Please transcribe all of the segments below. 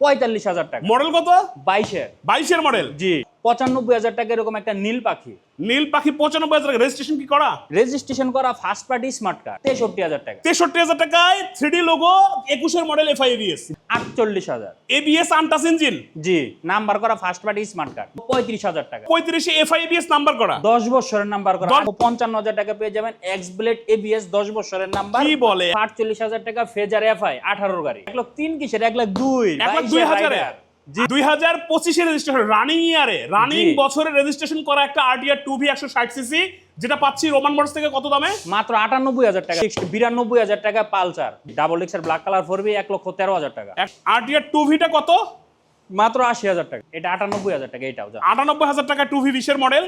পঁয়তাল্লিশ হাজার টাকা। মডেল কত? বাইশের। বাইশের মডেল? জি। পঁচানব্বই হাজার টাকা এরকম একটা নীল পাখি। নীল পাখি পঁচানব্বই হাজার টাকা। রেজিস্ট্রেশন কি করা? রেজিস্ট্রেশন করা ফার্স্ট পার্টি স্মার্ট কার্ড তেষট্টি হাজার টাকা। তেষট্টি হাজার টাকায় থ্রি লোগো একুশের মডেল এফআই এবিএস আটচল্লিশ হাজার। এবিএস আন্টাস ইঞ্জিন জি নাম্বার করা ফার্স্ট পার্টি স্মার্ট কার্ড পঁয়ত্রিশ হাজার টাকা। পঁয়ত্রিশে এফআই এবিএস নাম্বার করা? দশ বছরের নাম্বার করা। পঞ্চান্ন হাজার টাকা পেয়ে যাবেন এক্স ব্লেড এবিএস দশ বছরের নাম্বার। কি বলে? আটচল্লিশ হাজার টাকা ফেজার এফআই আঠারোর গাড়ি। এক লাখ তিন কিসের? এক লাখ দুই। এক লাখ দুই হাজারে দুই হাজার পঁচিশে রেজিস্ট্রেশন রানিং ইয়ারে রানিং বছরে রেজিস্ট্রেশন করা একটা আরটিআর টু ভি একশো ষাট সিসি যেটা পাচ্ছি রোমান মোটরস থেকে কত দামে? মাত্র আটানব্বই হাজার টাকা। বিরানব্বই হাজার টাকা Pulsar. Double black colour four V এক লক্ষ তেরো হাজার টাকা। আরটিআর টু ভিটা কত? মাত্র আশি হাজার টাকা। এটা আটানব্বই হাজার টাকা এটাও যা। আটানব্বই হাজার টাকা টু ভি বিশের মডেল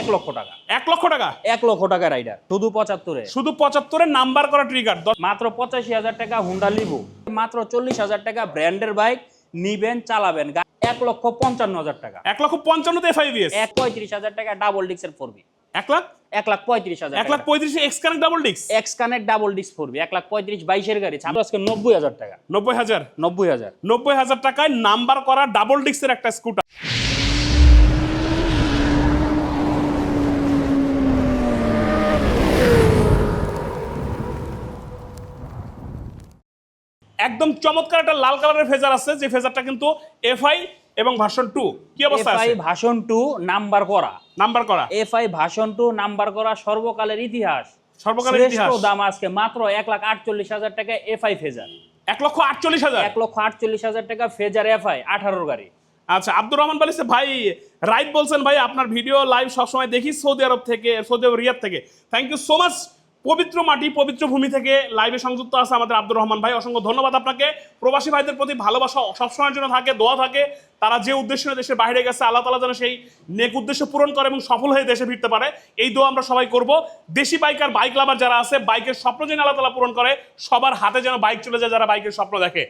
এক লক্ষ টাকা। এক লক্ষ টাকা? এক লক্ষ টাকা রাইডার শুধু পঁচাত্তরে। শুধু পঁচাত্তরের নাম্বার করা ট্রিগার মাত্র পঁচাশি হাজার টাকা হুন্ডা লিবু মাত্র চল্লিশ হাজার টাকা ব্র্যান্ডের বাইক নিবেন চালাবেন। এক লক্ষ পঞ্চান্ন হাজার টাকা। এক লক্ষ পঞ্চান্নতে এফআইবিএস এক পঁয়ত্রিশ হাজার টাকা ডাবল ডিক্সের ফোরবি এক লাখ? এক লাখ পঁয়ত্রিশ হাজার এক লাখ পঁয়ত্রিশ এক্স কানেক্ট ডাবল ডিক্স X connect double disc four V এক লাখ পঁয়ত্রিশ বাইশের গাড়ি। আজকে নব্বই হাজার টাকা। নব্বই হাজার? নব্বই হাজার। নব্বই হাজার টাকায় নাম্বার করা ডাবল ডিক্সের একটা স্কুটার একদম চমৎকার একটা লাল কালারের ফেজার আছে যে ফেজারটা কিন্তু এফআই এবং ভার্সন টু কি অবস্থা এফআই আছে? ভাষণ টু নাম্বার করা। নাম্বার করা। এফআই ভাষণ টু নাম্বার করা সর্বকালের ইতিহাস। সর্বকালের ইতিহাস। দাম আজকে মাত্র এক লাখ আটচল্লিশ হাজার টাকা এফআই ফেজার। এক লক্ষ আটচল্লিশ হাজার? এক লক্ষ আটচল্লিশ হাজার টাকা ফেজার এফআই আঠারোর গাড়ি। আচ্ছা আব্দুর রহমান বলেছে ভাই রাইট বলছেন ভাই আপনার ভিডিও লাইভ সবসময় দেখি সৌদি আরব থেকে সৌদি আরব রিয়াদ থেকে। থ্যাংক ইউ সো মাচ পবিত্র মাটি, পবিত্র ভূমি থেকে লাইভে সংযুক্ত আছে আমাদের আব্দুর রহমান ভাই। অসংখ্য ধন্যবাদ আপনাকে। প্রবাসী ভাইদের প্রতি ভালোবাসা সবসময়ের জন্য থাকে, দোয়া থাকে। তারা যে উদ্দেশ্য নিয়ে দেশের বাইরে গেছে, আল্লাহ তালা যেন সেই নেক উদ্দেশ্য পূরণ করে এবং সফল হয়ে দেশে ফিরতে পারে। এই দোয়া আমরা সবাই করব। দেশি বাইক আর বাইক লাভার যারা আছে বাইকের স্বপ্ন যেন আল্লাহ তালা পূরণ করে, সবার হাতে যেন বাইক চলে যায়, যারা বাইকের স্বপ্ন দেখে।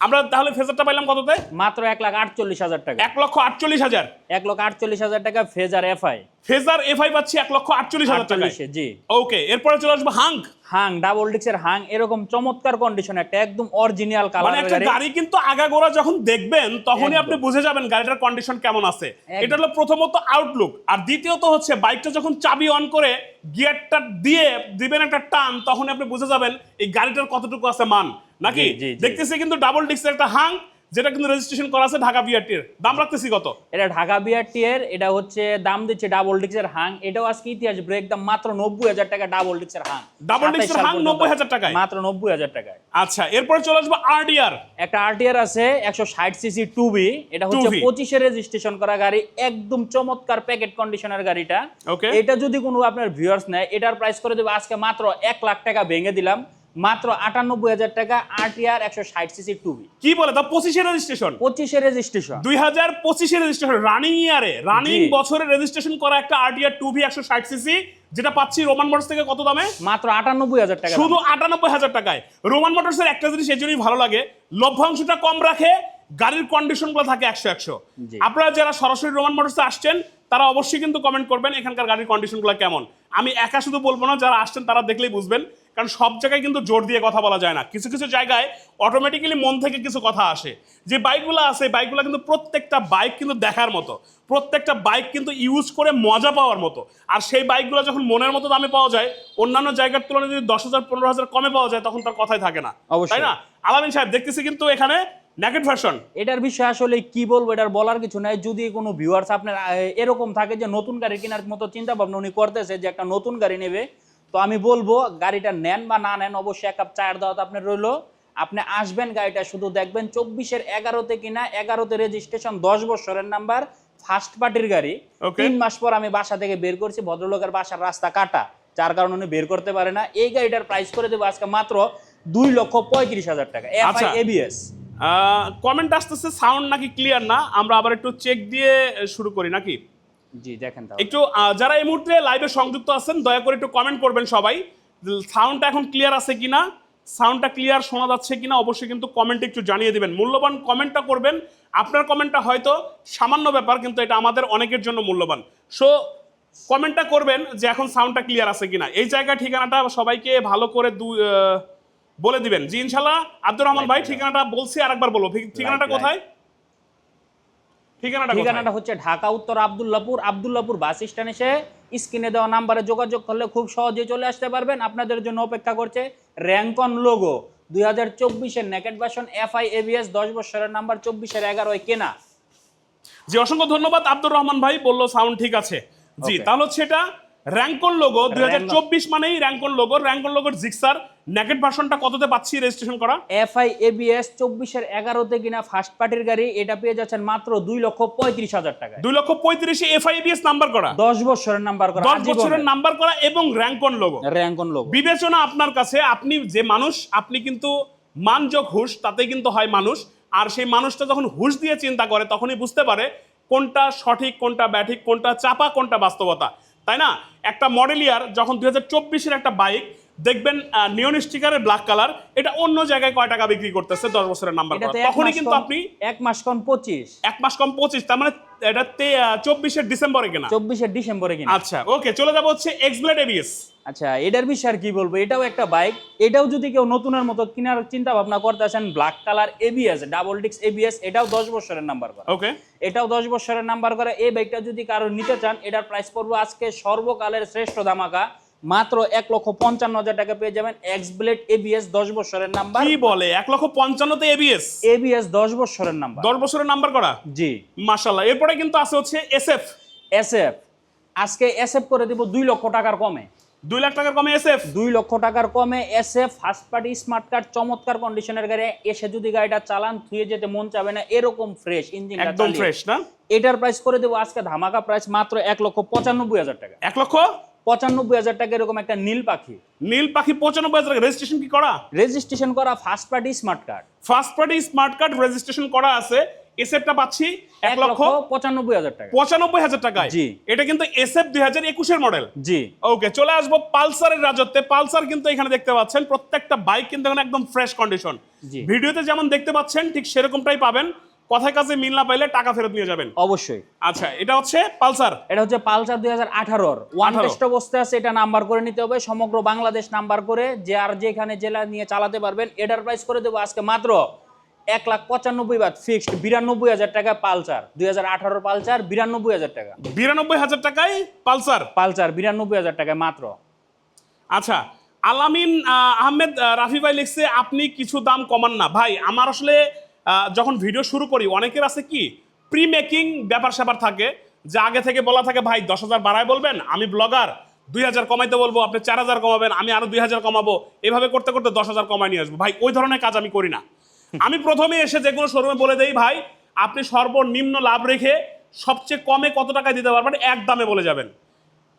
আমরা তাহলে ফেজারটা পাইলাম কততে? মাত্র এক লাখ আটচল্লিশ হাজার টাকা। এক লক্ষ আটচল্লিশ হাজার। এক লক্ষ আটচল্লিশ হাজার টাকা ফেজার এফআই। ফেজার এফআই পাচ্ছি এক লক্ষ আটচল্লিশ হাজার আটচল্লিশে জি। ওকে এরপরে চলে আসব হাঙ্ক। হাং ডাবল ডিক্সের হাং এরকম চমৎকার কন্ডিশন একটা একদম অরিজিনাল মানে একটা গাড়ি। কিন্তু আগাগোড়া যখন দেখবেন তখনই আপনি বুঝে যাবেন গাড়িটার কন্ডিশন কেমন আছে। এটা হলো প্রথমত আউটলুক আর দ্বিতীয়ত হচ্ছে বাইকটা যখন চাবি অন করে গিয়ারটা দিয়ে দিবেন একটা টান তখন আপনি বুঝে যাবেন এই গাড়িটার কতটুকু আছে মান। নাকি। দেখতেছি কিন্তু ডাবল ডিস্কের একটা হাং যেটা কিন্তু রেজিস্ট্রেশন করা আছে ঢাকা বিআরটির দাম রাখতেছি কত? এটা ঢাকা বিআরটি এর এটা হচ্ছে দাম দিচ্ছে ডাবল ডিক্সের হাং এটাও আজকে ইতিহাস ব্রেক দাম মাত্র নব্বই হাজার টাকা ডাবল ডিক্সের হাং 27 এর হাং পর্যন্ত। 90,000 টাকায়? মাত্র নব্বই হাজার টাকায়। আচ্ছা এরপরে চলে আসব আরডিআর একটা আরডিআর আছে একশো ষাট সিসি টু বি এটা হচ্ছে 2B পঁচিশে রেজিস্ট্রেশন করা গাড়ি একদম চমৎকার প্যাকেট কন্ডিশনের গাড়িটা। ওকে এটা যদি কোনো আপনার ভিউয়ার্স নেয় এটার প্রাইস করে দেবে আজকে মাত্র এক লাখ টাকা ভেঙে দিলাম। মাত্র আটানব্বই হাজার টাকা আরটিআর একশো ষাট সিসি টু বি কি বলে? তা পঁচিশে রেজিস্ট্রেশন পঁচিশে রেজিস্ট্রেশন দুই হাজার পঁচিশে রেজিস্ট্রেশন রানিং ইয়ারে রানিং বছরে রেজিস্ট্রেশন করা একটা আরটিআর টু ভি একশো ষাট সিসি যেটা পাচ্ছি রোমান মোটরস থেকে কত দামে? মাত্র আটানব্বই হাজার টাকা শুধু আটানব্বই হাজার টাকায়। রোমান মোটরসের একটা জিনিস এই জন্যই ভালো লাগে। লভ্যাংশটা কম রাখে গাড়ির কন্ডিশনগুলো থাকে একশো একশো। আপনারা যারা সরাসরি রোমান মোটরসে আসছেন তারা অবশ্যই কিন্তু কমেন্ট করবেন এখানকার গাড়ির কন্ডিশনগুলো কেমন। আমি একা শুধু বলব না যারা আসছেন তারা দেখলেই বুঝবেন। কারণ সব জায়গায় কিন্তু জোর দিয়ে কথা বলা যায় না। কিছু কিছু জায়গায় অটোমেটিক্যালি মন থেকে কিছু কথা আসে। যে বাইকগুলো আছে বাইকগুলো কিন্তু প্রত্যেকটা বাইক কিন্তু দেখার মতো। প্রত্যেকটা বাইক কিন্তু ইউজ করে মজা পাওয়ার মতো। আর সেই বাইকগুলো যখন মনের মতো দামে পাওয়া যায় অন্যান্য জায়গার তুলনায় যদি দশ হাজার পনেরো হাজার কমে পাওয়া যায় তখন তার কথাই থাকে না। অবশ্যই। তাই না? আলামিন সাহেব দেখতেছি কিন্তু এখানে ন্যাকেট ভার্সন এটার বিষয়ে আসলে কি বলব এটার বলার কিছু নাই। যদি কোনো ভিউয়ার্স আপনার এরকম থাকে যে নতুন গাড়ি কেনার মতো চিন্তা ভাবনা উনি করতেছে যে একটা নতুন গাড়ি নেবে তো আমি বলব গাড়িটা নেন বা না নেন অবশ্যই এক কাপ চায়ের দাওয়াত আপনার রইল। আপনি আসবেন গাড়িটা শুধু দেখবেন চব্বিশের এগারোতে কিনা এগারোতে রেজিস্ট্রেশন দশ বছরের নাম্বার ফার্স্ট পার্টির গাড়ি। তিন মাস পর আমি বাসা থেকে বের করছি ভদ্রলোকের বাসার রাস্তা কাটা যার কারণে উনি বের করতে পারে না। এই গাড়িটার প্রাইস করে দেবো আজকে মাত্র দুই লক্ষ পঁয়ত্রিশ হাজার টাকা। আচ্ছা। এবিএস কমেন্ট আসতেছে সাউন্ড নাকি ক্লিয়ার না? আমরা আবার একটু চেক দিয়ে শুরু করি নাকি? জি দেখেন একটু যারা এই মুহূর্তে লাইভে সংযুক্ত আছেন দয়া করে একটু কমেন্ট করবেন সবাই। সাউন্ডটা এখন ক্লিয়ার আছে কিনা? সাউন্ডটা ক্লিয়ার শোনা যাচ্ছে কিনা? অবশ্যই কিন্তু কমেন্টে একটু জানিয়ে দিবেন। মূল্যবান কমেন্টটা করবেন। আপনার কমেন্টটা হয়তো সামান্য ব্যাপার কিন্তু এটা আমাদের অনেকের জন্য মূল্যবান। সো কমেন্টটা করবেন যে এখন সাউন্ডটা ক্লিয়ার আছে কিনা। এই জায়গার ঠিকানাটা সবাইকে ভালো করে দু বলে দিবেন। জি ইনশাল্লাহ আব্দুর রহমান ভাই ঠিকানাটা বলছি আরেকবার বলব ঠিক- ঠিকানাটা. কোথায়? ঠিকানাটা ঠিকানাটা হচ্ছে ঢাকা উত্তর আবদুল্লাপুর। আবদুল্লাপুর বাস স্ট্যান্ড এসে স্ক্রিনে দেওয়া নাম্বারে যোগাযোগ করলে খুব সহজে চলে আসতে পারবেন। আপনাদের জন্য অপেক্ষা করছে র্যাঙ্কন লোগো। দুই হাজার চব্বিশের নেকেট ভার্সন এফআই এবিএস দশ বছরের নাম্বার চব্বিশের এগারোয় কেনা। জি অসংখ্য ধন্যবাদ আব্দুর রহমান ভাই বলল সাউন্ড ঠিক আছে। জি তাহলে হচ্ছে এটা র্যাঙ্কন লোগো দুই হাজার চব্বিশ মানেই র্যাঙ্কন লোগো র্যাঙ্কন লোগোর জিক্সার নেকেট ভার্সনটা কততে পাচ্ছি রেজিস্ট্রেশন করা? এফআই এবিএস চব্বিশের এগারোতে কিনা ফার্স্ট পার্টির গাড়ি এটা পেয়ে যাচ্ছেন মাত্র দুই লক্ষ পঁয়ত্রিশ হাজার টাকায়। দুই লক্ষ পঁয়ত্রিশে নাম্বার করা। দশ বছরের নাম্বার করা দশ বছরের নাম্বার করা এবং র্যাঙ্কন লোগো র্যাঙ্কন লোগো বিবেচনা আপনার কাছে আপনি যে মানুষ আপনি কিন্তু মানযোগ হুশ তাতে কিন্তু হয় মানুষ। আর সেই মানুষটা যখন হুশ দিয়ে চিন্তা করে তখনই বুঝতে পারে কোনটা সঠিক কোনটা ব্যাঠিক কোনটা চাপা কোনটা বাস্তবতা। তাই না? একটা মডেল ইয়ার যখন দুই হাজার একটা বাইক দেখবেন নিয়ন স্টিকারের ব্ল্যাক কালার এটা অন্য জায়গায় কয় টাকা বিক্রি করতেছে? দশ বছরের নাম্বার তখনই কিন্তু আপনি এক মাস কম পঁচিশ। এক মাস কম পঁচিশ তার মানে এটা চব্বিশের ডিসেম্বরে কেনা। চব্বিশের ডিসেম্বরে কিনা। আচ্ছা ওকে চলে যাব হচ্ছে এক্সব্লেড এবিএস আচ্ছা এটার বিষয়ে আর কি বলব? এটাও একটা বাইক এটাও যদি কেউ নতুনের মতো কেনার চিন্তা ভাবনা করতে আছেন ব্ল্যাক কালার এবিএস ডাবল ডিক্স এবিএস এটাও দশ বছরের নাম্বার করা। ওকে এটাও দশ বছরের নাম্বার করা। এই বাইকটা যদি কারও নিতে চান এটার প্রাইস পড়ব আজকে সর্বকালের শ্রেষ্ঠ ধামাকা। মাত্র এক লক্ষ পঞ্চান্ন হাজার টাকা পেয়ে যাবেন এক্স ব্লেড এবিএস দশ বছরের নাম্বার কি বলে? এক লক্ষ পঞ্চান্নতে এবিএস এবিএস দশ বছরের নাম্বার দশ বছরের নাম্বার করা? জি। মাশাল্লাহ এরপরে কিন্তু আছে হচ্ছে এসএফ এসএফ আজকে এসএফ করে দিব দুই লক্ষ টাকার কমে। দুই লাখ টাকার কমে এসএফ দুই লক্ষ টাকার কমে এসে ফার্স্ট পার্টি স্মার্ট কার্ড চমৎকার কন্ডিশনের গাড়ি। এসে যদি গাড়িটা চালান ধুয়ে যেতে মন চাবে না এরকম ফ্রেশ ইঞ্জিন একদম ফ্রেশ না? এটার প্রাইস করে দেবো আজকে ধামাকা প্রাইস মাত্র এক লক্ষ পঁচানব্বই হাজার টাকা। এক লক্ষ পঁচানব্বই হাজার টাকা এরকম একটা নীল পাখি। নীল পাখি পঁচানব্বই হাজার রেজিস্ট্রেশন কি করা? রেজিস্ট্রেশন করা first party smart card first party smart card registration করা আছে। এসএফটা পাচ্ছি এক লক্ষ পঁচানব্বই হাজার টাকা। পঁচানব্বই হাজার টাকায়। জি। এটা কিন্তু এসএফ দুই হাজার একুশের মডেল জি। ওকে চলে আসব পালসারের রাজত্বে। পালসার কিন্তু এখানে দেখতে পাচ্ছেন প্রত্যেকটা বাইক কিন্তু এখন একদম ফ্রেশ কন্ডিশন জি। ভিডিওতে যেমন দেখতে পাচ্ছেন ঠিক সেরকমটাই পাবেন। কথায় কাজে মিল না পাইলে টাকা ফেরত নিয়ে যাবেন। অবশ্যই। আচ্ছা এটা হচ্ছে পালসার। এটা হচ্ছে পালসার দুই হাজার আঠারোর ওয়ান টেস্ট অবস্থায় আছে এটা নাম্বার করে নিতে হবে সমগ্র বাংলাদেশ নাম্বার করে যে আর যেখানে জেলা নিয়ে চালাতে পারবেন এটার প্রাইস করে দেবো আজকে মাত্র এক লাখ পঁচানব্বই বাদ ফিক্সড বিরানব্বই হাজার টাকা পালসার। দুই হাজার আঠারোর পালসার বিরানব্বই হাজার টাকা। বিরানব্বই হাজার টাকায় পালসার। পালসার বিরানব্বই হাজার টাকায় মাত্র। আচ্ছা আলামিন আহ, আহমেদ আহ, রাফি ভাই লিখছে আপনি কিছু দাম কমান না। ভাই আমার আসলে যখন ভিডিও শুরু করি অনেকের আছে কি প্রি মেকিং ব্যাপার স্যাপার থাকে যে আগে থেকে বলা থাকে ভাই দশ হাজার বাড়ায় বলবেন আমি ব্লগার দুই হাজার কমাইতে বলব আপনি চার হাজার কমাবেন আমি আরও দুই হাজার কমাবো। এভাবে করতে করতে দশ হাজার কমায় নিয়ে আসব। ভাই ওই ধরনের কাজ আমি করি না। আমি প্রথমে এসে যে কোনো শোরুমে বলে দেই ভাই আপনি সর্বনিম্ন লাভ রেখে সবচেয়ে কমে কত টাকা দিতে পারবেন এক দামে বলে যাবেন।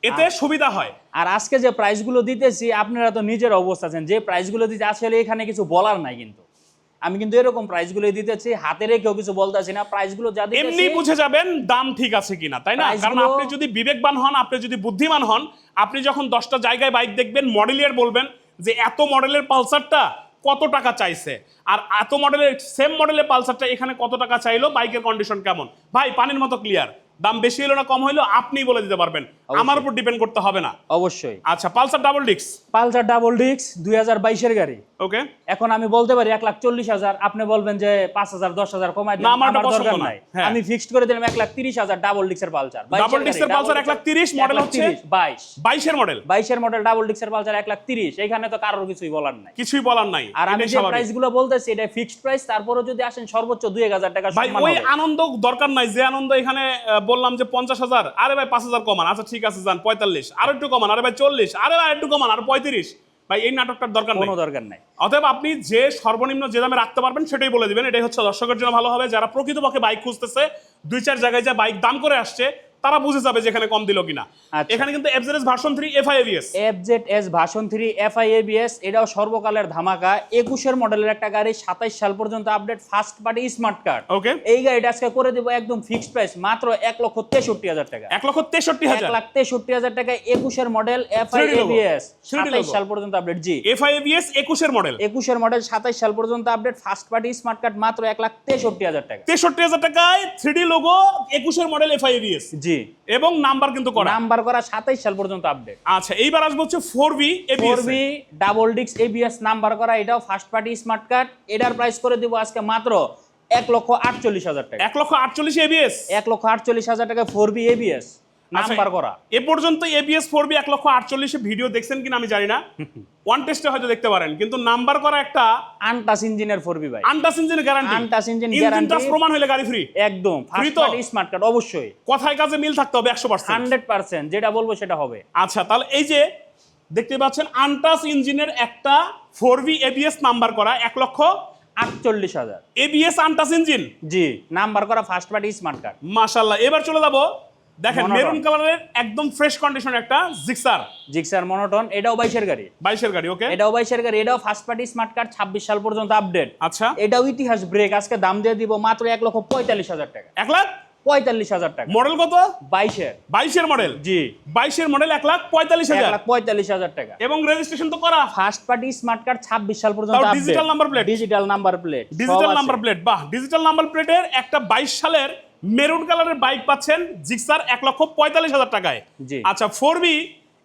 এতে সুবিধা হয়। আর আজকে যে প্রাইসগুলো দিতেছি আপনারা তো নিজের অবস্থা আছেন। যে প্রাইসগুলো দিতে আসলে এখানে কিছু বলার নাই কিন্তু। আমি কিন্তু এরকম প্রাইসগুলো দিতেছি হাতে রেখেও কিছু বলতেছি না। প্রাইসগুলো যা এমনি বুঝে যাবেন দাম ঠিক আছে কিনা তাই না? কারণ আপনি যদি বিবেকবান হন আপনি যদি বুদ্ধিমান হন আপনি যখন দশটা জায়গায় বাইক দেখবেন মডেলিয়ার বলবেন যে এত মডেলের পালসারটা কত টাকা চাইছে? আর এত মডেলের সেম মডেলের পালসারটা এখানে কত টাকা চাইলো? বাইকের কন্ডিশন কেমন? ভাই পানির মতো ক্লিয়ার দাম বেশি হলো না কম হইল আপনিই বলে দিতে পারবেন। আমার উপর ডিপেন্ড করতে হবে না। অবশ্যই। আচ্ছা পালসার ডাবল ডিক্স পালসার ডাবল ডিক্স দুই হাজার বাইশের গাড়ি। ওকে এখন আমি বলতে পারি এক লাখ চল্লিশ হাজার আপনি বলবেন যে পাঁচ হাজার দশ হাজার কমাই দিন আমার দরকার নাই। হ্যাঁ। আমি ফিক্সড করে দিলাম এক লাখ তিরিশ হাজার ডাবল ডিক্সের পালসার। Double disc এর Pulsar এক লাখ তিরিশ, model হচ্ছে? বাইশ। বাইশের মডেল বাইশের মডেল ডাবল ডিক্সের পালসার এক লাখ তিরিশ। এখানে তো কারোর কিছুই বলার নাই। কিছুই বলার নাই। আর আমি যে প্রাইসগুলো বলতেছি এটা ফিক্সড প্রাইস তারপরে যদি আসেন সর্বোচ্চ দুই হাজার টাকা ভাই ওই আনন্দ দরকার নাই যে আনন্দ এখানে বললাম যে পঞ্চাশ হাজার। আরে ভাই পাঁচ হাজার কমান। আচ্ছা ঠিক আছে যান পঁয়তাল্লিশ। আর একটু কমান আরে ভাই চল্লিশ। আরে ভাই একটু কমান আর পঁয়ত্রিশ। ভাই এই নাটকটার দরকার কোনো দরকার নাই। অতএব আপনি যে সর্বনিম্ন যে দামে রাখতে পারবেন সেটাই বলে দিবেন। এটাই হচ্ছে দর্শকের জন্য ভালো হবে। যারা প্রকৃতপক্ষে বাইক খুঁজতেছে দুই চার জায়গায় যা বাইক দাম করে আসছে তারা বুঝে যাবে যেখানে কম দিল কিনা। আচ্ছা। এখানে কিন্তু FZS version three F I ABS FZ S version three FI ABS এটাও সর্বকালের ধামাকা। একুশের মডেলের একটা গাড়ি সাতাইশ সাল পর্যন্ত update first party smart card okay এই গাড়িটা আজকে করে দেবো একদম ফিক্সড প্রাইস মাত্র এক লক্ষ তেষট্টি হাজার টাকা। এক লক্ষ তেষট্টি এক হাজার লাখ তেষট্টি হাজার টাকা একুশের মডেল এফআইএবিএস 3D সাতাইশ logo। সাল পর্যন্ত আপডেট জি। এফ আই এভিএস একুশের মডেল একুশের মডেল সাতাইশ সাল পর্যন্ত update first party smart card মাত্র এক লাখ তেষট্টি হাজার টাকা। তেষট্টি হাজার টাকায় থ্রি লোগো একুশের মডেল এফ আই এভিএস জি। এবং নাম্বার কিন্তু করা। নাম্বার করা সাতাইশ সাল পর্যন্ত আপডেট আচ্ছা এইবার আসবে হচ্ছে four V four ABS V double ডিক্স এবিএস নাম্বার করা এটাও ফার্স্ট পার্টি স্মার্ট কার্ড এটার প্রাইস করে দিব আজকে মাত্র এক লক্ষ আটচল্লিশ হাজার টাকা। এক লক্ষ আটচল্লিশ এবিএস এক লক্ষ আটচল্লিশ হাজার টাকা ফোর বি এবিএস নাম্বার করা। এ পর্যন্ত এবিএস ফোর বি এক লক্ষ আটচল্লিশে ভিডিও দেখছেন কিনা আমি জানি না। ওয়ান টেস্টে হয়তো দেখতে পারেন। কিন্তু নাম্বার করা একটা আনটাস ইঞ্জিনের ফোর বি ভাই। আনটাস ইঞ্জিনের গ্যারান্টি engine ইঞ্জিন। টাচ প্রমাণ হলে গাড়ি ফ্রি একদম। ফার্স্ট তো? স্মার্ট কার্ড অবশ্যই। কথায় কাজে মিল থাকতে হবে একশো পার্সেন্ট হান্ড্রেড পার্সেন্ট যেটা বলব সেটা হবে। আচ্ছা তাহলে এই যে দেখতে পাচ্ছেন আনটাস ইঞ্জিনের একটা ফোর ভি এবিএস নাম্বার করা এক লক্ষ আটচল্লিশ হাজার। ABS untouch engine. জি নাম্বার করা ফার্স্ট পার্টি স্মার্ট কার্ড মাশাল্লাহ এবার চলে যাব দেখেন মেরুন কালারের একদম ফ্রেশ কন্ডিশন একটা জিক্সার জিক্সার মনোটন এটাও বাইশের গাড়ি। বাইশের গাড়ি ওকে এটাও বাইশের গাড়ি এটাও ফার্স্ট পার্টি স্মার্ট কার্ড ছাব্বিশ সাল পর্যন্ত আপডেট আচ্ছা। এটাও ইতিহাস ব্রেক আজকে দাম দিয়ে দিব মাত্র এক লক্ষ পঁয়তাল্লিশ হাজার টাকা। এক লাখ? পঁয়তাল্লিশ হাজার টাকা। মডেল কত? বাইশের। বাইশের মডেল জি। বাইশের মডেল এক লাখ পঁয়তাল্লিশ হাজার। লাখ পঁয়তাল্লিশ হাজার টাকা। এবং রেজিস্ট্রেশন তো করা। ফার্স্ট পার্টি স্মার্ট কার্ড ছাব্বিশ সাল পর্যন্ত digital number plate? Digital number plate digital number plate বাহ ডিজিটাল নাম্বার প্লেটের একটা বাইশ সালের মেরুন কালারের বাইক পাচ্ছেন জিক্সার এক লক্ষ পঁয়তাল্লিশ হাজার টাকায়। জি। আচ্ছা ফোর বি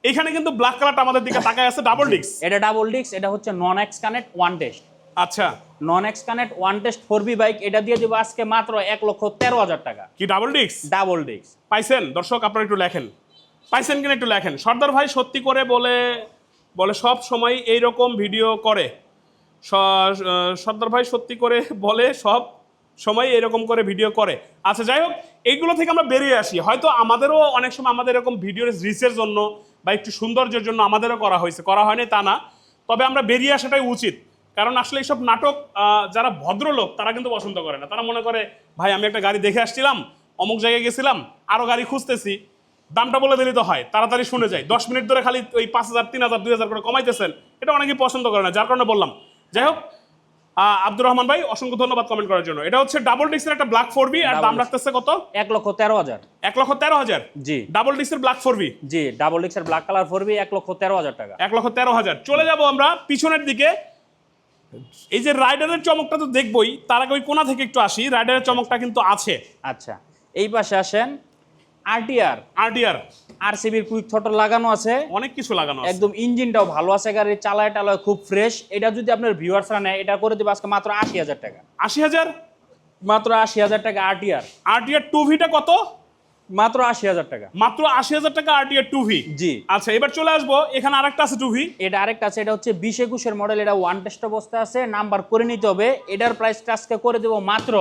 এখানে কিন্তু ব্ল্যাক কালারটা আমাদের দিকে তাকায় আছে ডাবল ডিক্স এটা ডাবল ডিক্স এটা হচ্ছে non X connect one test আচ্ছা। Non X connect one test four V bike এটা দিয়ে দিব আজকে মাত্র এক লক্ষ তেরো হাজার টাকা। কি ডাবল ডিক্স ডাবল ডিক্স পাইছেন? দর্শক আপনারা একটু লেখেন। পাইছেন কিনা একটু লেখেন? সর্দার ভাই সত্যি করে বলে বলে সব সময় এই রকম ভিডিও করে সর্দার ভাই সত্যি করে বলে সব সময় এরকম করে ভিডিও করে। আচ্ছা যাই হোক, এইগুলো থেকে আমরা বেরিয়ে আসি। হয়তো আমাদেরও অনেক সময় আমাদের এরকম ভিডিওর রিচের জন্য বা একটু সৌন্দর্যের জন্য আমাদেরও করা হয়েছে। করা হয়নি তা না। তবে আমরা বেরিয়ে আসাটাই উচিত। কারণ আসলে এইসব নাটক যারা ভদ্রলোক, তারা কিন্তু পছন্দ করে না। তারা মনে করে, ভাই, আমি একটা গাড়ি দেখে আসছিলাম, অমুক জায়গায় গেছিলাম আরও গাড়ি খুঁজতেছি। দামটা বলে দিলে তো হয়, তাড়াতাড়ি শুনে যায় দশ মিনিট ধরে খালি ওই পাঁচ হাজার, তিন হাজার, দুই হাজার করে কমাইতেছেন। এটা অনেকেই পছন্দ করে না। যার কারণে বললাম। যাই হোক আব্দুর রহমান ভাই অসংখ্য ধন্যবাদ কমেন্ট করার জন্য। এটা হচ্ছে ডাবল ডিস্কের একটা ব্ল্যাক ফোর বি আর দাম রাখতেছে কত? এক লক্ষ তেরো হাজার। এক লক্ষ তেরো হাজার? জি। ডাবল ডিস্কের ব্ল্যাক ফোর বি জি ডাবল ডিস্কের ব্ল্যাক কালার ফোর বি এক লক্ষ তেরো হাজার টাকা। এক লক্ষ তেরো হাজার। চলে যাব আমরা পিছনের দিকে। এই যে রাইডারের চমকটা তো দেখবই তার আগে ওই কোনা থেকে একটু আসি। রাইডারের চমকটা কিন্তু আছে। আচ্ছা এই পাশে আসেন আরটিআর আরডিআর আরসিবির কুইক থটল লাগানো আছে। অনেক কিছু লাগানো আছে। একদম ইঞ্জিনটাও ভালো আছে গাড়ি চালায় টালায় খুব ফ্রেশ এটা যদি আপনার ভিউয়ার্সরা নেয় এটা করে দেবে আজকে মাত্র আশি হাজার টাকা। আশি হাজার? মাত্র আশি হাজার টাকা আরটিআর আরটিআর টু ভিটা কত? মাত্র আশি হাজার টাকা। মাত্র আশি হাজার টাকা আরটিআর টু ভি জি। আচ্ছা এবার চলে আসব এখানে আরেকটা আছে টু ভি এটা আরেকটা আছে এটা হচ্ছে বিশ একুশের মডেল এটা ওয়ান টেস্ট অবস্থা আছে নাম্বার করে নিতে হবে। এটার প্রাইসটা আজকে করে দেবো মাত্র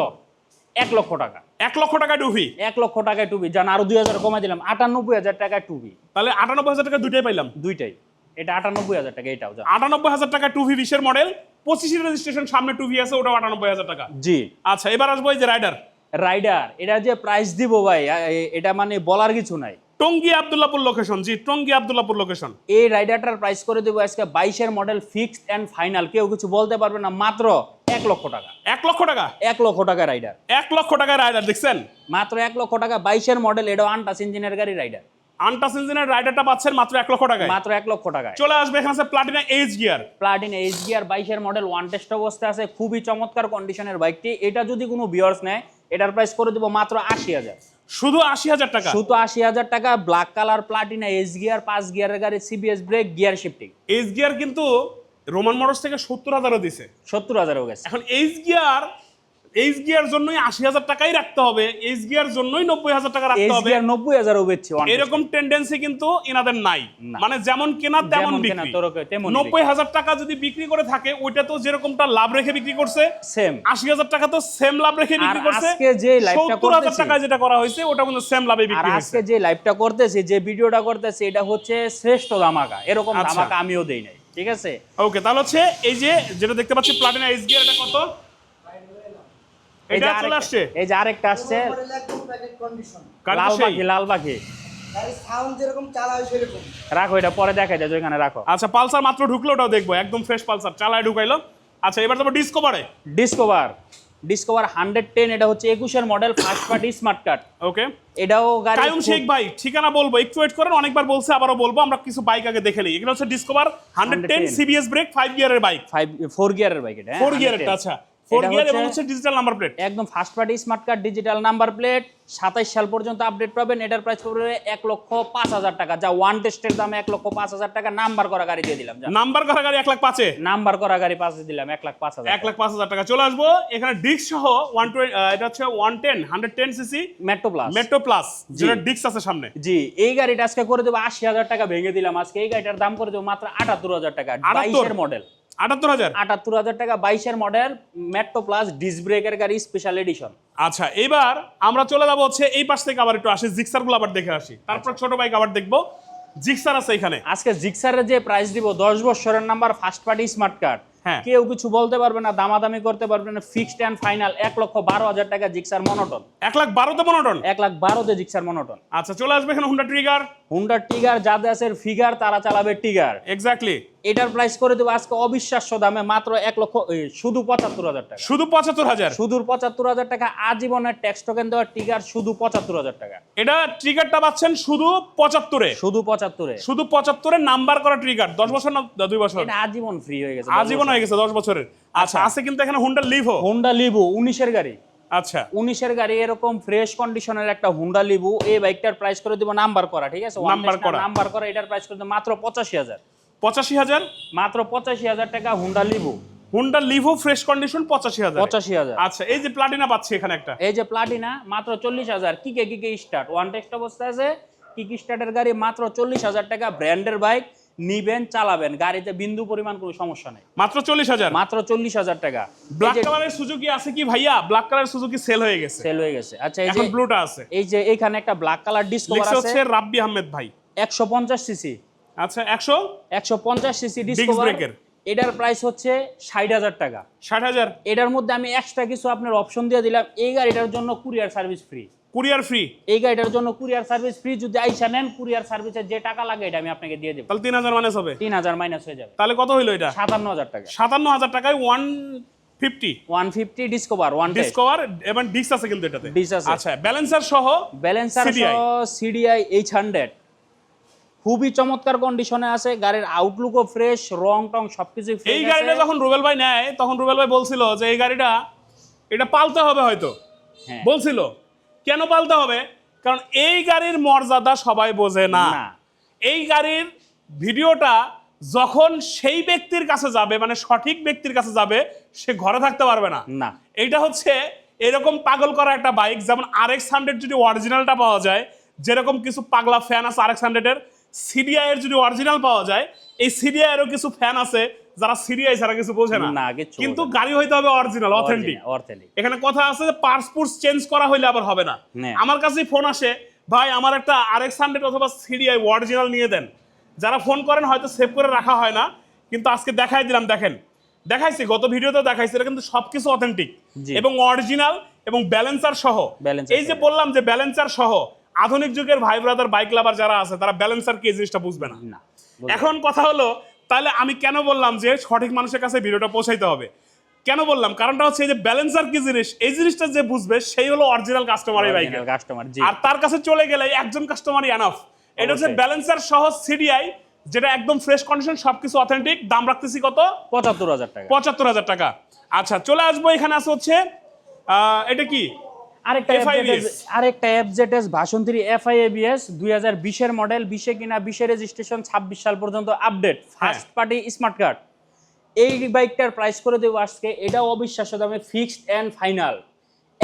এক লক্ষ টাকা। এক লক্ষ টাকা টুপি এক লক্ষ টাকায় টুপি জান আরও দুই হাজার কমাই দিলাম আটানব্বই হাজার টাকায় টুপি তাহলে আটানব্বই হাজার টাকা দুইটাই পাইলাম। দুইটাই। এটা আটানব্বই হাজার টাকা এটাও জান। আটানব্বই হাজার টাকা টুপি বিশের মডেল পঁচিশের রেজিস্ট্রেশন সামনে টুপি আছে ওটাও আটানব্বই হাজার টাকা। জি। আচ্ছা এবার আসব এই যে রাইডার রাইডার এটা যে প্রাইস দিব ভাই এ- এটা মানে বলার কিছু নাই। টঙ্গি আবদুল্লাপুর লোকেশন জি টঙ্গি আবদুল্লাপুর লোকেশন এই রাইডারটার প্রাইস করে দেবো আজকে বাইশের মডেল ফিক্সড অ্যান্ড ফাইনাল কেউ কিছু বলতে পারবে না মাত্র এক লক্ষ টাকা। এক লক্ষ টাকা? এক লক্ষ টাকা রাইডার এক লক্ষ টাকায় রাইডার দেখছেন? মাত্র এক লক্ষ টাকা বাইশের মডেল এটাও আনটাস ইঞ্জিনের গাড়ি রাইডার আনটাস ইঞ্জিনের রাইডারটা পাচ্ছেন মাত্র এক লক্ষ টাকায়। মাত্র এক লক্ষ টাকায়। চলে আসবে এখানে আছে Platina H gear Platina H gear বাইশের মডেল ওয়ান টেস্ট অবস্থা আছে খুবই চমৎকার কন্ডিশনের বাইকটি এটা যদি কোনো বিয়ার্স নেয় এটার প্রাইস করে দেবো মাত্র আশি হাজার। শুধু আশি হাজার টাকা? শুধু আশি হাজার টাকা black colour Platina S gear পাঁচ গিয়ারের গাড়ি CBS brake gear shifting H gear কিন্তু রোমান মোটরস থেকে সত্তর হাজারও দিছে। সত্তর হাজারও গেছে। এখন এইচ গিয়ার এইচ গিয়ার জন্যই আশি হাজার টাকাই রাখতে হবে এইচ গিয়ার জন্যই নব্বই হাজার টাকা রাখতে হবে। নব্বই বেচছে এরকম টেন্ডেন্সি কিন্তু এনাদের নাই। মানে যেমন কেনা তেমন বিক্রি। নব্বই হাজার টাকা যদি বিক্রি করে থাকে ওইটা তো যেরকমটা লাভ রেখে বিক্রি করছে সেম আশি হাজার টাকা তো সেম লাভ রেখে বিক্রি করছে। সত্তর হাজার টাকায় যেটা করা হয়েছে ওটা কিন্তু সেম লাভে বিক্রি আজকে যে লাইভটা করতেছি যে ভিডিওটা করতেছি এটা হচ্ছে শ্রেষ্ঠ ধামাকা। এরকম আচ্ছা। ধামাকা আমিও দেই নাই ঠিক আছে? ওকে তাহলে হচ্ছে এই যে যেটা দেখতে পাচ্ছি প্লাটিনা এইচ গিয়ার এটা কত? এটা চলে আসছে। এই যে আরেকটা আসছে। লাল পাখি লাল পাখি। হয় রাখো এটা পরে দেখা যায় ওইখানে রাখো। আচ্ছা পালসার মাত্র ঢুকলো ওটাও দেখব। একদম ফ্রেশ পালসার চালায় ঢুকাইলো। আচ্ছা এবার যাব ডিসকভারে ডিসকভার ডিসকভার হান্ড্রেড টেন এটা হচ্ছে একুশের model first party smart card okay এটাও গাড়ি কায়ুম শেখ ভাই ঠিকানা বলব একটু ওয়েট করেন অনেকবার বলছে আবারও বলব আমরা কিছু বাইক আগে দেখে নিই। এগুলো হচ্ছে Discover hundred ten CBS brake five গিয়ারের বাইক ফাইভ ফোর গিয়ারের বাইক এটা ফোর গিয়ারের আচ্ছা। ফোর এটা গিয়ার এবং হচ্ছে- হচ্ছে ডিজিটাল নাম্বার প্লেট একদম first party smart card digital number plate সাতাইশ সাল পর্যন্ত আপডেট পাবেন। এটার প্রাইস পড়বে এক লক্ষ পাঁচ হাজার টাকা। যা ওয়ান টেস্টের দামে এক লক্ষ পাঁচ হাজার টাকা। নাম্বার করা গাড়ি দিয়ে দিলাম নাম্বার করা গাড়ি এক লাখ পাঁচে? নাম্বার করা গাড়ি পাঁচ দিলাম এক লাখ পাঁচ হাজার এক লাখ পাঁচ হাজার টাকা। চলে আসব। এখানে সহ ওয়ান এটা হচ্ছে one ten hundred ten CC Metro plus Metro plus যেটা ডিস্ক আছে সামনে। জি এই গাড়িটা আজকে করে দেবো আশি হাজার টাকা ভেঙে দিলাম। আজকে এই গাড়িটার দাম করে দেবো মাত্র আটাত্তর হাজার টাকা। বাইশের মডেল আটাত্তর হাজার? আটাত্তর হাজার টাকা বাইশের মডেল মেট্রো প্লাস ডিস ব্রেকের গাড়ি স্পেশাল এডিশন আচ্ছা এবার আমরা চলে যাব হচ্ছে এই পাশ থেকে আবার একটু আসি আবার দেখে আসি। তারপর ছোট বাইক আবার দেখব। জিক্সার আছে এখানে। আজকে জিক্সারের যে প্রাইস দিব দশ বছরের number first party smart card. কেউ কিছু বলতে পারবে না দামাদামি করতে পারবে না ফিক্সড অ্যান্ড ফাইনাল এক লক্ষ বারো হাজার টাকা জিক্সার মনোটন এক লাখ বারোতে মনোটন এক লাখ বারোতে জিক্সার মনোটন আচ্ছা চলে আসবে এখানে হুন্ডা ট্রিগার হুন্ডার টিগার যাদের আছে ফিগার তারা চালাবে টিগার এক্স্যাক্টলি এটার প্রাইস করে দেবো আজকে অবিশ্বাস্য দামে মাত্র এক লক্ষ শুধু পঁচাত্তর হাজার টাকা। শুধু পঁচাত্তর হাজার? শুধু পঁচাত্তর হাজার টাকা আজীবনের ট্যাক্স টোকেন দেওয়া টিগার শুধু পঁচাত্তর হাজার টাকা। এটা ট্রিগারটা পাচ্ছেন শুধু পঁচাত্তরে। শুধু পঁচাত্তরে। শুধু পঁচাত্তরে নাম্বার করা ট্রিগার দশ বছর না দুই বছর? এটা আজীবন ফ্রি হয়ে গেছে আজীবন হয়ে গেছে দশ বছরের। আচ্ছা আছে কিন্তু এখানে হুন্ডা লিভো হুন্ডা লিবু উনিশের গাড়ি। আচ্ছা। উনিশের গাড়ি এরকম ফ্রেশ কন্ডিশনের একটা হুন্ডা লিবু এই বাইকটার প্রাইস করে দিব নাম্বার করা ঠিক আছে? নাম্বার করা। নাম্বার করা এটার প্রাইস করে দিব মাত্র পঁচাশি হাজার। পঁচাশি হাজার? মাত্র পঁচাশি হাজার টাকা Honda Livo Honda Livo fresh condition পঁচাশি হাজার। পঁচাশি হাজার। আচ্ছা এই যে প্লাটিনা পাচ্ছি এখানে একটা। এই যে প্লাটিনা মাত্র চল্লিশ হাজার। কিকে কিকে স্টার্ট ওয়ান টেক্সট অবস্থায় আছে। কিক স্টার্টের গাড়ি? মাত্র চল্লিশ হাজার টাকা ব্র্যান্ডের বাইক নিবেন চালাবেন। গাড়িতে বিন্দু পরিমাণ কোনো সমস্যা নেই। মাত্র চল্লিশ হাজার? মাত্র চল্লিশ হাজার টাকা। ব্ল্যাক কালারের সুজুকি আছে কি ভাইয়া? ব্ল্যাক কালার সুজুকি সেল হয়ে গেছে। সেল হয়ে গেছে। আচ্ছা এই যে ব্লুটা আছে। এই যে এখানে একটা ব্ল্যাক কালার ডিসকভার আছে। হচ্ছে রাব্বি আহমেদ ভাই। একশো পঞ্চাশ সিসি আচ্ছা একশো? একশো পঞ্চাশ সিসি Disc ডিসকভার এটার প্রাইস হচ্ছে ষাট হাজার টাকা। ষাট হাজার? এটার মধ্যে আমি এক্সট্রা কিছু আপনার অপশন দিয়ে দিলাম। এই গাড়িটার জন্য courier service free courier free এই গাড়িটার জন্য কুরিয়ার সার্ভিস ফ্রি যদি আইসা নেন কুরিয়ার সার্ভিসের যে টাকা লাগে এটা আমি আপনাকে দিয়ে দেবো। তাহলে তিন হাজার মাইনাস হবে। তিন হাজার মাইনাস হয়ে যাবে। তাহলে কত হইল এটা? সাতান্ন হাজার টাকা। সাতান্ন হাজার টাকায় one fifty. One fifty Discover one Discover এবং ডিস্ক আছে কিন্তু এটাতে। Disc আছে। আচ্ছা ব্যালেন্সার সহ balancer CDI CDI H hundred খুবই চমৎকার কন্ডিশনে আছে গাড়ির আউটলুকও ফ্রেশ রং টং সবকিছু এই গাড়িটা যখন রুবেল ভাই নেয় তখন রুবেল ভাই বলছিল যে এই গাড়িটা এটা পালতে হবে হয়তো। হ্যাঁ। বলছিল কেন পালতে হবে? কারণ এই গাড়ির মর্যাদা সবাই বোঝে না। না। এই গাড়ির ভিডিওটা যখন সেই ব্যক্তির কাছে যাবে মানে সঠিক ব্যক্তির কাছে যাবে সে ঘরে থাকতে পারবে না। না। এইটা হচ্ছে এরকম পাগল করা একটা বাইক যেমন আর এক্স হান্ড্রেড যদি অরিজিনালটা পাওয়া যায় যেরকম কিছু পাগলা ফ্যান আছে আর এক্স হান্ড্রেডের এর যদি অরিজিনাল পাওয়া যায় এই এরও কিছু ফ্যান আছে যারা সিডিআই ছাড়া কিছু বোঝে না। কিন্তু গাড়ি হইতে হবে অরিজিনাল অথেন্টিক অথেন্টিক এখানে কথা আছে যে পার্স পুর্স চেঞ্জ করা হইলে আবার হবে না। আমার কাছেই ফোন আসে ভাই আমার একটা আর এক্স হান্ড্রেড অথবা সিরিয়ায় অরিজিনাল নিয়ে দেন। যারা ফোন করেন হয়তো সেভ করে রাখা হয় না কিন্তু আজকে দেখাই দিলাম দেখেন। দেখাইছি গত ভিডিওতে দেখাইছি এটা কিন্তু সবকিছু অথেন্টিক এবং অরিজিনাল এবং ব্যালেন্সার সহ। এই যে বললাম যে ব্যালেন্সার সহ আধুনিক যুগের ভাই ব্রাদার বাইক লাভার যারা আছে তারা ব্যালেন্সার কি এই জিনিসটা বুঝবে না? এখন কথা হলো তাহলে আমি কেন বললাম যে সঠিক মানুষের কাছে ভিডিওটা পৌঁছাইতে হবে? কেন বললাম? কারণটা হচ্ছে এই যে ব্যালেন্সার কি জিনিস এই জিনিসটা যে বুঝবে সেই হলো অরিজিনাল কাস্টমার এই বাইকের কাস্টমার জি। আর তার কাছে চলে গেলে একজন কাস্টমারই এনাফ এটা হচ্ছে ব্যালেন্সার সহ সিডিআই যেটা একদম ফ্রেশ কন্ডিশন সবকিছু অথেন্টিক দাম রাখতেছি কত? পঁচাত্তর হাজার টাকা। পঁচাত্তর হাজার টাকা। আচ্ছা চলে আসব এখানে আছে হচ্ছে আহ, এটা কি? আরেকটা আরেকটা এফজেডএস ভাষণ থ্রি এফআইএবিএস দুই হাজার বিশের মডেল বিশে কিনা বিশে রেজিস্ট্রেশন ছাব্বিশ সাল পর্যন্ত update. First party smart card এই বাইকটার প্রাইস করে দেবো আজকে। এটাও অবিশ্বাস্য দামে ফিক্সড অ্যান্ড ফাইনাল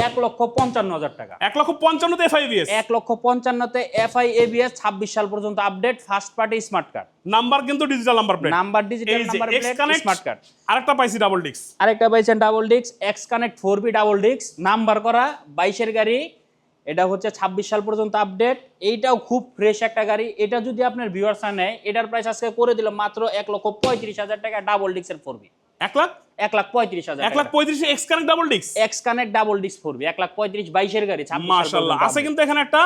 এক লক্ষ পঞ্চান্ন হাজার টাকা। এক লক্ষ পঞ্চান্নতে এফআইবিএস এক লক্ষ পঞ্চান্নতে এফআইএবিএস ছাব্বিশ সাল পর্যন্ত update first party smart card number কিন্তু digital number plate number digital number plate smart card আরেকটা পাইছি ডাবল ডিক্স আরেকটা পাইছেন ডাবল ডিক্স X connect four B double ডিক্স নাম্বার করা বাইশের গাড়ি এটা হচ্ছে ছাব্বিশ সাল পর্যন্ত আপডেট এইটাও খুব ফ্রেশ একটা গাড়ি। এটা যদি আপনার ভিউয়ার্স নেয় এটার প্রাইস আজকে করে দিল মাত্র এক লক্ষ পঁয়ত্রিশ হাজার টাকা ডাবল ডিক্সের ফোর বি এক লাখ? এক লাখ পঁয়ত্রিশ হাজার এক লাখ পঁয়ত্রিশ এক্স কানেক্ট ডাবল ডিক্স এক্স কানেক্ট ডাবল ডিক্স ফোরবি এক লাখ পঁয়ত্রিশ বাইশের গাড়ি মাশাআল্লাহ। আছে কিন্তু এখানে একটা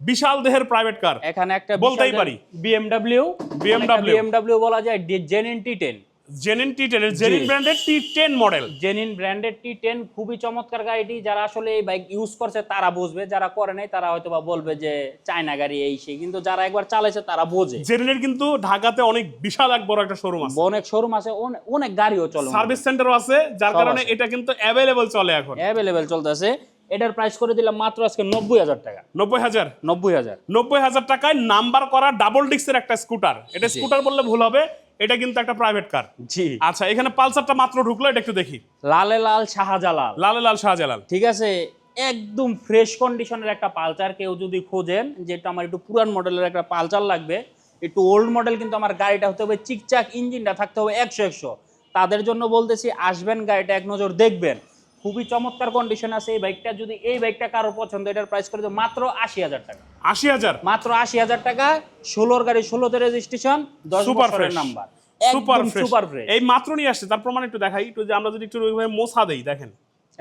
বিশাল দেহের প্রাইভেট কার এখানে একটা বলতেই পারি। বিএমডাব্লিউ BMW বিএমডাব্লিউ বলা যায় Zen T ten genuine T ten genuine ব্র্যান্ডের T ten model genuine branded T ten খুবই চমৎকার গাড়িটি। যারা আসলে এই বাইক ইউজ করছে তারা বুঝবে। যারা করে নাই তারা হয়তো বা বলবে যে চায়না গাড়ি এই সেই। কিন্তু যারা একবার চালাইছে তারা বোঝে। জেনিনের কিন্তু ঢাকাতে অনেক বিশাল এক বড় একটা শোরুম আছে। অনেক শোরুম আছে অনেক গাড়িও চলে। সার্ভিস সেন্টারও আছে যার কারণে এটা কিন্তু অ্যাভেলেবল চলে এখন। অ্যাভেলেবেল চলতেছে। এটার প্রাইস করে দিলাম মাত্র আজকে নব্বই হাজার টাকা। নব্বই হাজার? নব্বই হাজার। নব্বই হাজার টাকায় নাম্বার করা ডাবল ডিস্কের একটা স্কুটার এটা স্কুটার বললে ভুল হবে। এটা কিন্তু একটা প্রাইভেট কার জি। আচ্ছা এখানে পালসারটা মাত্র ঢুকলো এটা একটু দেখি। লালে লাল শাহজালাল। লালে লাল শাহজালাল। ঠিক আছে একদম ফ্রেশ কন্ডিশনের একটা পালসার কেউ যদি খোঁজেন যেটা আমার একটু পুরান মডেলের একটা পালসার লাগবে একটু ওল্ড মডেল কিন্তু আমার গাড়িটা হতে হবে চিকচাক ইঞ্জিনটা থাকতে হবে একশো একশো। তাদের জন্য বলতেছি আসবেন গাড়িটা এক নজর দেখবেন। খুবই চমৎকার কন্ডিশন আছে এই বাইকটা যদি এই বাইকটা কারও পছন্দ এটার প্রাইস করে দেবো মাত্র আশি হাজার টাকা। আশি হাজার? মাত্র আশি হাজার টাকা ষোলোর গাড়ি ষোলোতে রেজিস্ট্রেশন দশ বছরের number super fresh super fresh এই মাত্র নিয়ে আসছে তার প্রমাণ একটু দেখাই একটু যে আমরা যদি একটু ওইভাবে মোছা দেই দেখেন।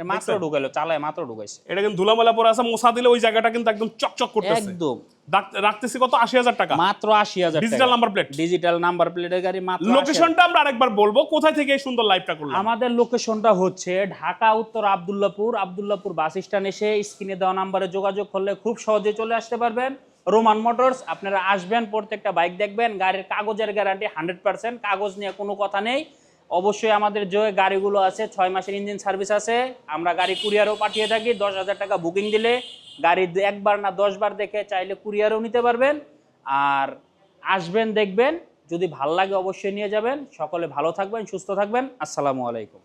মাত্র ঢুকাইলো চালায় মাত্র ঢুকাইছে। এটা কিন্তু ধুলামেলা পরে আছে মোছা দিলে ওই জায়গাটা কিন্তু একদম চকচক করতেছে। একদম। রাখতেছি কত? আশি হাজার টাকা। মাত্র আশি হাজার digital number plate digital number প্লেটের গাড়ি মাত্র লোকেশনটা আমরা আরেকবার বলব কোথায় থেকে এই সুন্দর লাইভটা করলাম? আমাদের লোকেশনটা হচ্ছে ঢাকা উত্তর আবদুল্লাপুর। আবদুল্লাপুর বাস স্ট্যান্ড এসে স্ক্রিনে দেওয়া নাম্বারে যোগাযোগ করলে খুব সহজে চলে আসতে পারবেন। রোমান মোটরস আপনারা আসবেন প্রত্যেকটা বাইক দেখবেন। গাড়ির কাগজের গ্যারান্টি হান্ড্রেড পার্সেন্ট কাগজ নিয়ে কোনো কথা নেই। অবশ্যই আমাদের যে গাড়িগুলো আছে, ছয় মাসের ইঞ্জিন সার্ভিস আছে, আমরা গাড়ি কুরিয়ারও পাঠিয়ে থাকি, দশ হাজার টাকা বুকিং দিলে গাড়ি একবার না দশবার দেখে চাইলে কুরিয়ারও নিতে পারবেন। আর আসবেন, দেখবেন, যদি ভালো লাগে অবশ্যই নিয়ে যাবেন। সকলে ভালো থাকবেন, সুস্থ থাকবেন। আসসালামু আলাইকুম।